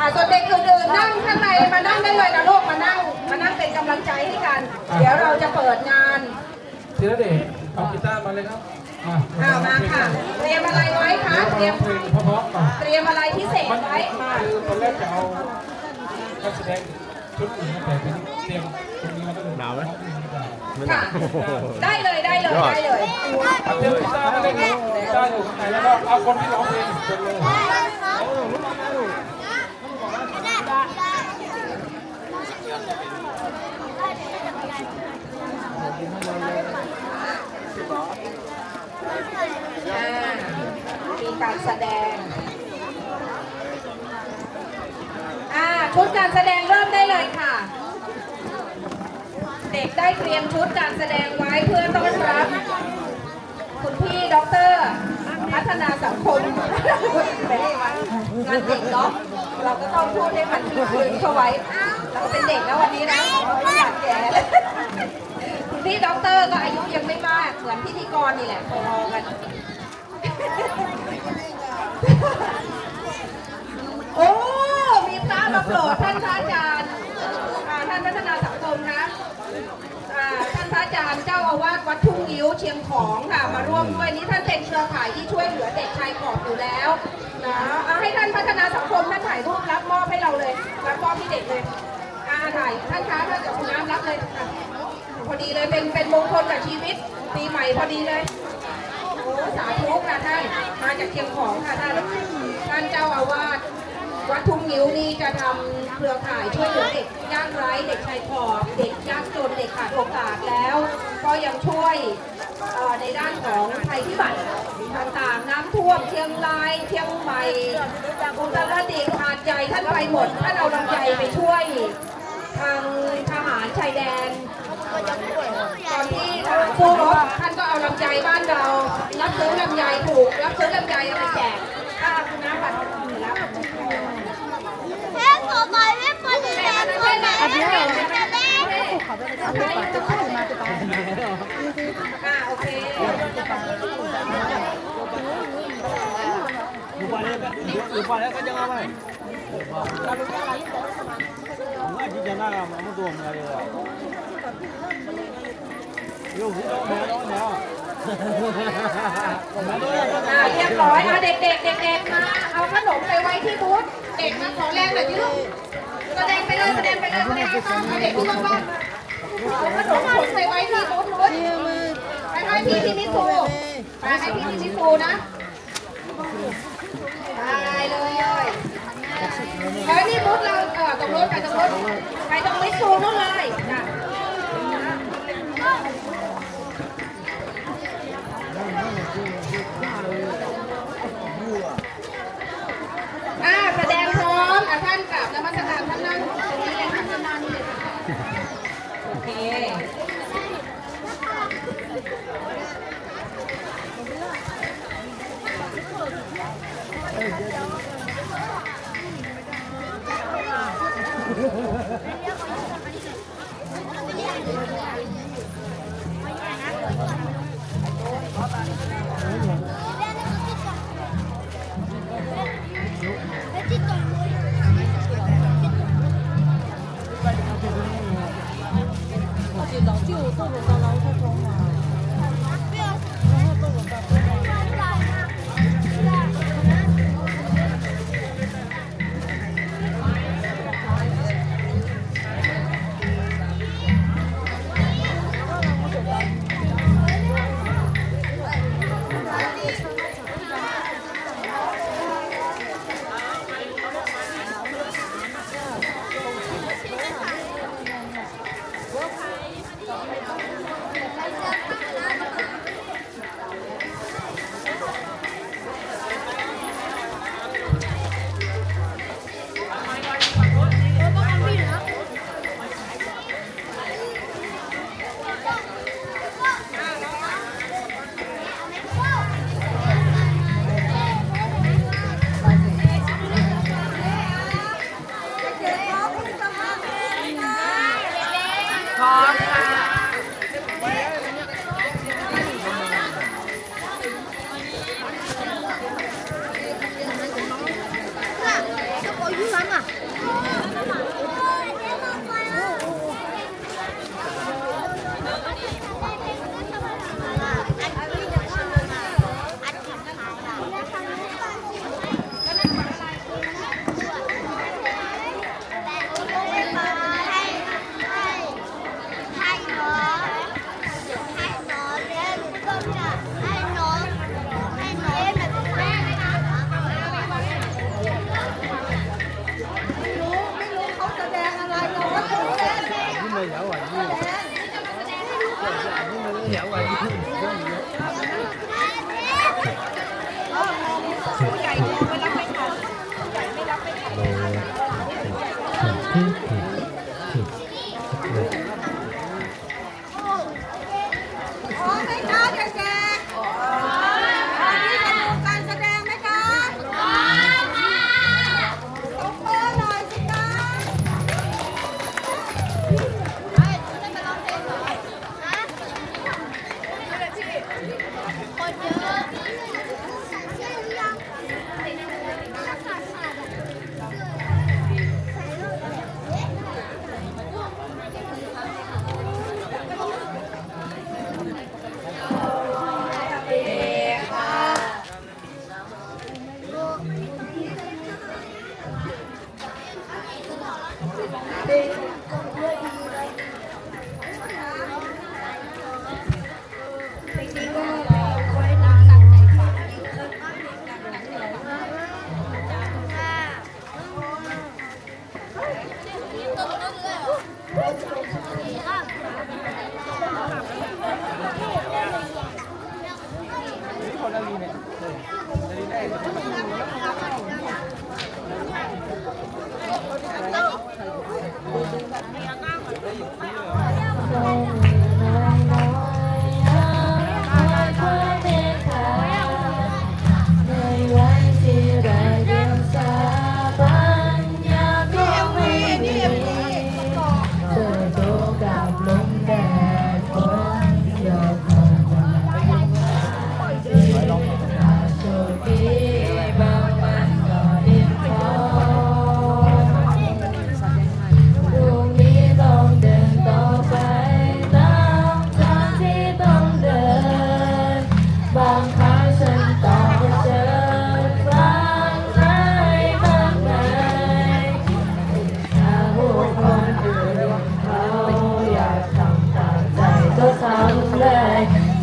อ่าส่วนเด็กอื่นๆนั่งข้างในมานั่งได้เลยนะลูกมานั่งมานั่งเป็นกำลังใจให้กัน เดี๋ยวเราจะเปิดงานธีรเดชเอากีตาร์มาเลยครับอะอ่ามาค่ะ เตรียมอะไรไว้คะเตรียมเพลงเพราะๆก่อนเตรียมอะไรพิเศษมันไว้มาคือตอนแรกจะเอานักแสดงชุดอื่นมาแต่เป็นเตรียมตรงนี้มาก็เลยหนาวไหมค่ะได้เลยได้เลยได้เลยเอาเตรียมกีตาร์มาเลยครับกีตาร์อยู่ข้างในแล้วก็เอาคนที่ร้องเพลงคนเลย การแสดงอ่าชุดการแสดงเริ่มได้เลยค่ะ เด็กได้เตรียมชุดการแสดงไว้เพื่อต้อนรับ คุณพี่ด็อกเตอร์พัฒนาสังคมเป็นวันงานเด็กเนาะเราก็ต้องพูดให้มันคืนเข้าไว้เราเป็นเด็กแล้ววันนี้นะเราไม่อยากแก่คุณพี่ด็อกเตอร์ก็อายุยังไม่มาก เหมือนพิธีกรนี่แหละพอๆกัน โอ้ มีพระมาโปรดท่านพระอาจารย์อ่าท่านพัฒนาสังคมนะอ่าท่านพระอาจารย์ เจ้าอาวาสวัดทุ่งยิ้วเชียงของค่ะมาร่วมด้วยนี้ท่านเป็นเครือข่ายที่ช่วยเหลือเด็กชายขอบอยู่แล้วนะให้ท่านพัฒนาสังคมท่านถ่ายรูปรับมอบให้เราเลยรับมอบที่เด็กเลยอาถ่ายท่านคะท่านกับคุณน้ำรับเลยพอดีเลยเป็นเป็นมงคลกับชีวิตปีใหม่พอดีเลยโอ้สาธุค่ะท่านมาจากเชียงของค่ะท่านท่านเจ้าอาวาสวัดทุ่งนิ้วนี่จะทำเครือข่ายช่วยเหลือเด็กยากไร้เด็กชายขอบเด็กยากจนเด็กขาดโอกาสแล้ว ก็ยังช่วยในด้านของภัยพิบัติต่างๆน้ำท่วมเชียงรายเชียงใหม่อุตรดิตถ์หาดใหญ่ท่านไปหมดท่านเอาลำไยไปช่วยทางทหารชายแดนตอนที่ทหารสู้รบท่านก็เอาลำไยบ้านเรารับซื้อลำไยถูกรับซื้อลำไยเอาไปแจกถ้าคุณน้ำบัตรอยู่แล้ว อ่าโอเค Lupa dia kan, lupa dia kan jangan main. Enggak di jana lah, kamu tuh enggak dia. Yo, kita mau mau mau. อ่าเรียบร้อยเอะเด็กๆเด็กๆมาเอาขนมไปไว้ที่บูธเด็กมาขอแรงหน่อยที่ลูกแสดงไปเลยแสดงไปเลยแสดงให้ฟังเอาเด็กที่ว่างๆเอาขนมไปไว้ที่บูธนู้นไปให้พี่พินิจูไปให้พี่พินิจูนะ ได้เลยแล้วนี่มุดเราเออตรงรถไปตรงรถไปตรงมิสูนู่นเลย 老舅动动叨叨，他说话，然后动动叨叨。Bán.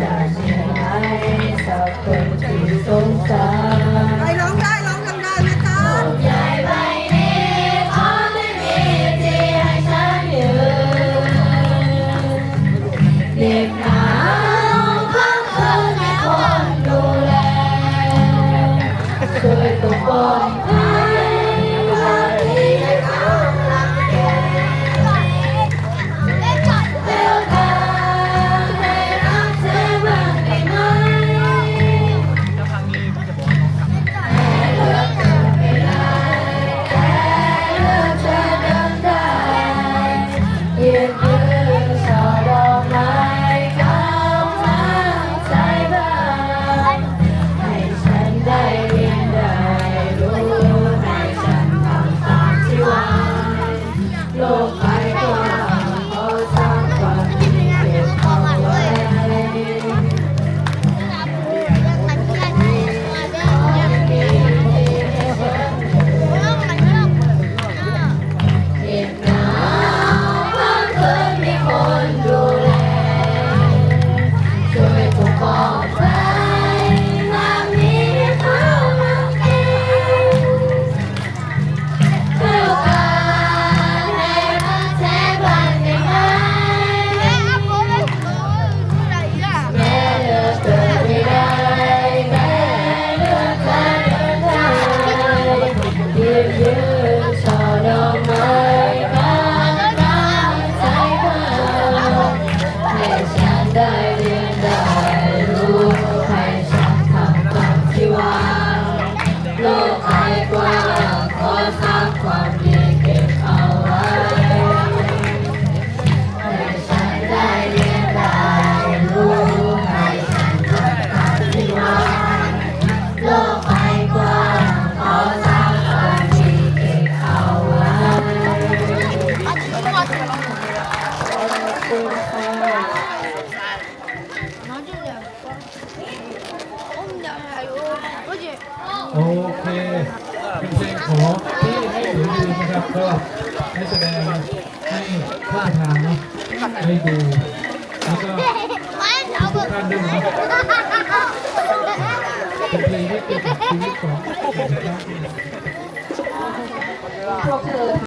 จะชนะสักคนที่สงสาร ไปร้องได้ร้องดังๆนะจ๊ะใหญ่ใบนี้ขอไม่มีที่ให้ฉันยืนเด็กหนาวพักคืนให้คนดูแลช่วยปกป้อง โอเคเป็นเพลงขอที่ให้ดูดีนะครับก็ให้แสดงให้ท่าทางเนาะให้ดูแล้วก็ทุกท่านด้นะเป็นเพลงที่เกี่ยวกับชีวิตของ